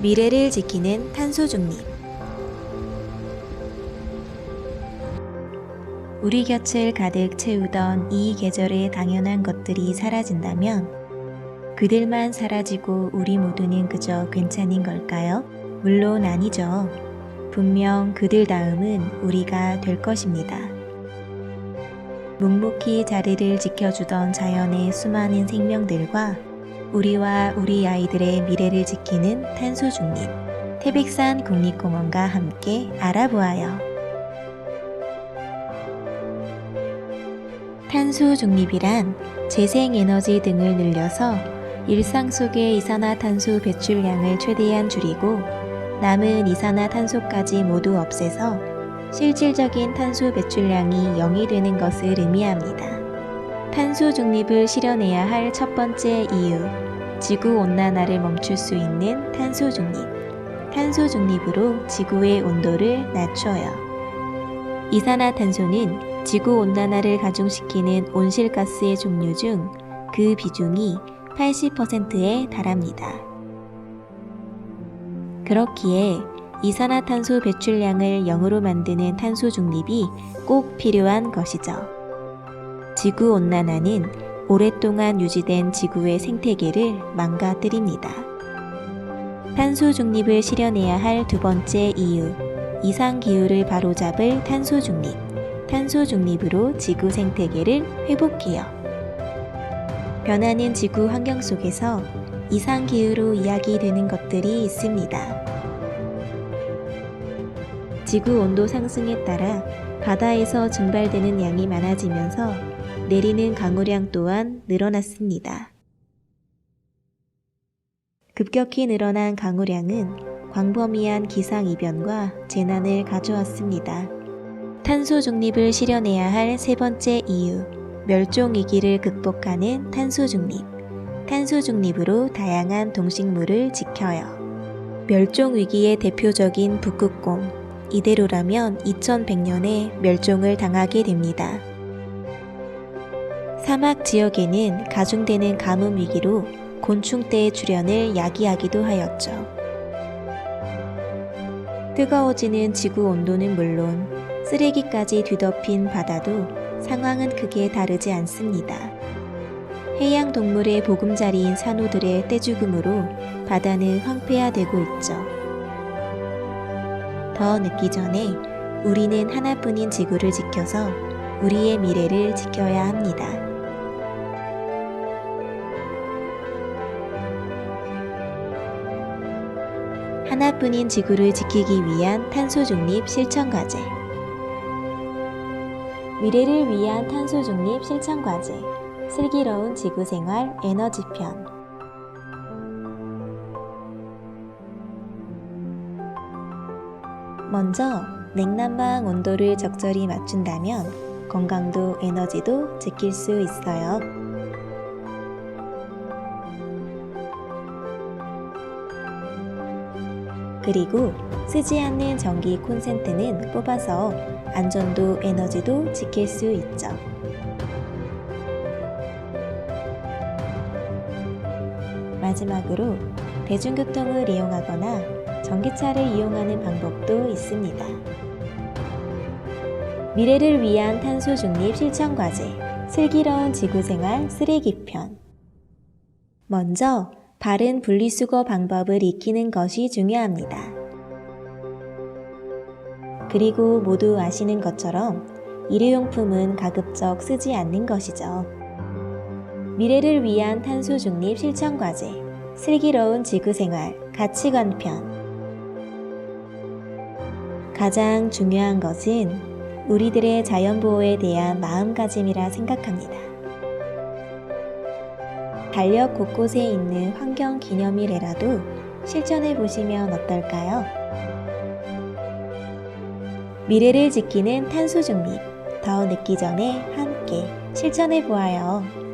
미래를 지키는 탄소 중립. 우리 곁을 가득 채우던 이 계절의 당연한 것들이 사라진다면 그들만 사라지고 우리 모두는 그저 괜찮은 걸까요? 물론 아니죠. 분명 그들 다음은 우리가 될 것입니다. 묵묵히 자리를 지켜주던 자연의 수많은 생명들과 우리와 우리 아이들의 미래를 지키는 탄소 중립. 태백산 국립공원과 함께 알아보아요. 탄소 중립이란 재생 에너지 등을 늘려서 일상 속의 이산화탄소 배출량을 최대한 줄이고 남은 이산화탄소까지 모두 없애서 실질적인 탄소 배출량이 0이 되는 것을 의미합니다. 탄소 중립을 실현해야 할 첫 번째 이유, 지구 온난화를 멈출 수 있는 탄소 중립. 탄소 중립으로 지구의 온도를 낮춰요. 이산화탄소는 지구 온난화를 가중시키는 온실가스의 종류 중 그 비중이 80%에 달합니다. 그렇기에 이산화탄소 배출량을 0으로 만드는 탄소 중립이 꼭 필요한 것이죠. 지구 온난화는 오랫동안 유지된 지구의 생태계를 망가뜨립니다. 탄소 중립을 실현해야 할 두 번째 이유, 이상 기후를 바로잡을 탄소 중립. 탄소 중립으로 지구 생태계를 회복해요. 변하는 지구 환경 속에서 이상 기후로 이야기되는 것들이 있습니다. 지구 온도 상승에 따라 바다에서 증발되는 양이 많아지면서 내리는 강우량 또한 늘어났습니다. 급격히 늘어난 강우량은 광범위한 기상이변과 재난을 가져왔습니다. 탄소 중립을 실현해야 할 세 번째 이유, 멸종 위기를 극복하는 탄소 중립. 탄소 중립으로 다양한 동식물을 지켜요. 멸종 위기의 대표적인 북극곰. 이대로라면 2100년에 멸종을 당하게 됩니다. 사막 지역에는 가중되는 가뭄 위기로 곤충떼의 출현을 야기하기도 하였죠. 뜨거워지는 지구 온도는 물론 쓰레기까지 뒤덮인 바다도 상황은 크게 다르지 않습니다. 해양 동물의 보금자리인 산호들의 떼죽음으로 바다는 황폐화되고 있죠. 더 늦기 전에 우리는 하나뿐인 지구를 지켜서 우리의 미래를 지켜야 합니다. 하나뿐인 지구를 지키기 위한 탄소 중립 실천 과제. 미래를 위한 탄소 중립 실천 과제. 슬기로운 지구 생활 에너지 편. 먼저 냉난방 온도를 적절히 맞춘다면 건강도 에너지도 지킬 수 있어요. 그리고 쓰지 않는 전기 콘센트는 뽑아서 안전도 에너지도 지킬 수 있죠. 마지막으로 대중교통을 이용하거나 전기차를 이용하는 방법도 있습니다. 미래를 위한 탄소 중립 실천 과제 슬기로운 지구 생활 쓰레기 편 먼저 바른 분리수거 방법을 익히는 것이 중요합니다. 그리고 모두 아시는 것처럼 일회용품은 가급적 쓰지 않는 것이죠. 미래를 위한 탄소 중립 실천 과제 슬기로운 지구 생활 가치관 편 가장 중요한 것은 우리들의 자연보호에 대한 마음가짐이라 생각합니다. 달력 곳곳에 있는 환경 기념일에라도 실천해 보시면 어떨까요? 미래를 지키는 탄소 중립 더 늦기 전에 함께 실천해 보아요.